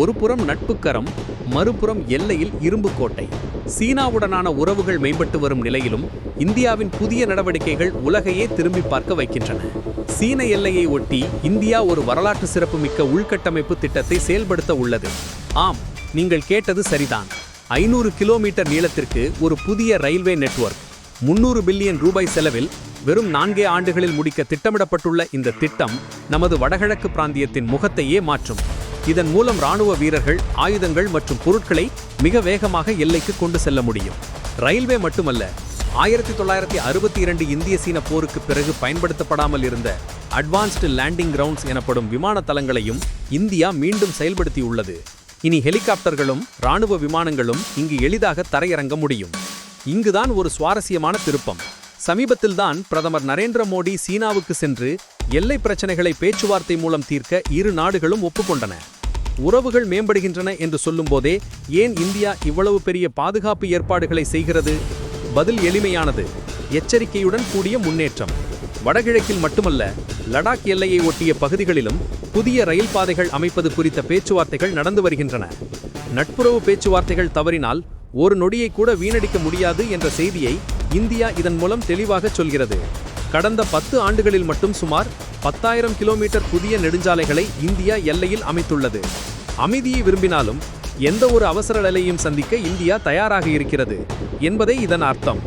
ஒருபுறம் நட்புக்கரம் மறுபுறம் எல்லையில் இரும்பு கோட்டை சீனாவுடனான உறவுகள் மேம்பட்டு வரும் நிலையிலும் இந்தியாவின் புதிய நடவடிக்கைகள் உலகையே திரும்பி பார்க்க வைக்கின்றன. சீன எல்லையை ஒட்டி இந்தியா ஒரு வரலாற்று சிறப்புமிக்க உள்கட்டமைப்பு திட்டத்தை செயல்படுத்த உள்ளது. ஆம் நீங்கள் கேட்டது சரிதான். ஐநூறு கிலோமீட்டர் நீளத்திற்கு ஒரு புதிய ரயில்வே நெட்வொர்க். முன்னூறு பில்லியன் ரூபாய் செலவில் வெறும் நான்கே ஆண்டுகளில் முடிக்க திட்டமிடப்பட்டுள்ள இந்த திட்டம் நமது வடகிழக்கு பிராந்தியத்தின் முகத்தையே மாற்றும். இதன் மூலம் ராணுவ வீரர்கள் ஆயுதங்கள் மற்றும் பொருட்களை மிக வேகமாக எல்லைக்கு கொண்டு செல்ல முடியும். ரயில்வே மட்டுமல்ல ஆயிரத்தி தொள்ளாயிரத்தி அறுபத்தி இரண்டு இந்திய சீன போருக்கு பிறகு பயன்படுத்தப்படாமல் இருந்த அட்வான்ஸ்டு லேண்டிங் கிரவுண்ட்ஸ் எனப்படும் விமான தளங்களையும் இந்தியா மீண்டும் செயல்படுத்தியுள்ளது. இனி ஹெலிகாப்டர்களும் ராணுவ விமானங்களும் இங்கு எளிதாக தரையிறங்க முடியும். இங்குதான் ஒரு சுவாரஸ்யமான திருப்பம். சமீபத்தில்தான் பிரதமர் நரேந்திர மோடி சீனாவுக்கு சென்று எல்லை பிரச்சனைகளை பேச்சுவார்த்தை மூலம் தீர்க்க இரு நாடுகளும் ஒப்புக்கொண்டன. உறவுகள் மேம்படுகின்றன என்று சொல்லும்போதே ஏன் இந்தியா இவ்வளவு பெரிய பாதுகாப்பு ஏற்பாடுகளை செய்கிறது? பதில் எளிமையானது. எச்சரிக்கையுடன் கூடிய முன்னேற்றம். வடகிழக்கில் மட்டுமல்ல லடாக் எல்லையை ஒட்டிய பகுதிகளிலும் புதிய ரயில் பாதைகள் அமைப்பது குறித்த பேச்சுவார்த்தைகள் நடந்து வருகின்றன. நட்புறவு பேச்சுவார்த்தைகள் தவறினால் ஒரு நொடியை கூட வீணடிக்க முடியாது என்ற செய்தியை இந்தியா இதன் மூலம் தெளிவாக சொல்கிறது. கடந்த பத்து ஆண்டுகளில் மட்டும் சுமார் பத்தாயிரம் கிலோமீட்டர் புதிய நெடுஞ்சாலைகளை இந்தியா எல்லையில் அமைத்துள்ளது. அமைதியை விரும்பினாலும் எந்த ஒரு அவசர நிலையும் சந்திக்க இந்தியா தயாராக இருக்கிறது என்பதே இதன் அர்த்தம்.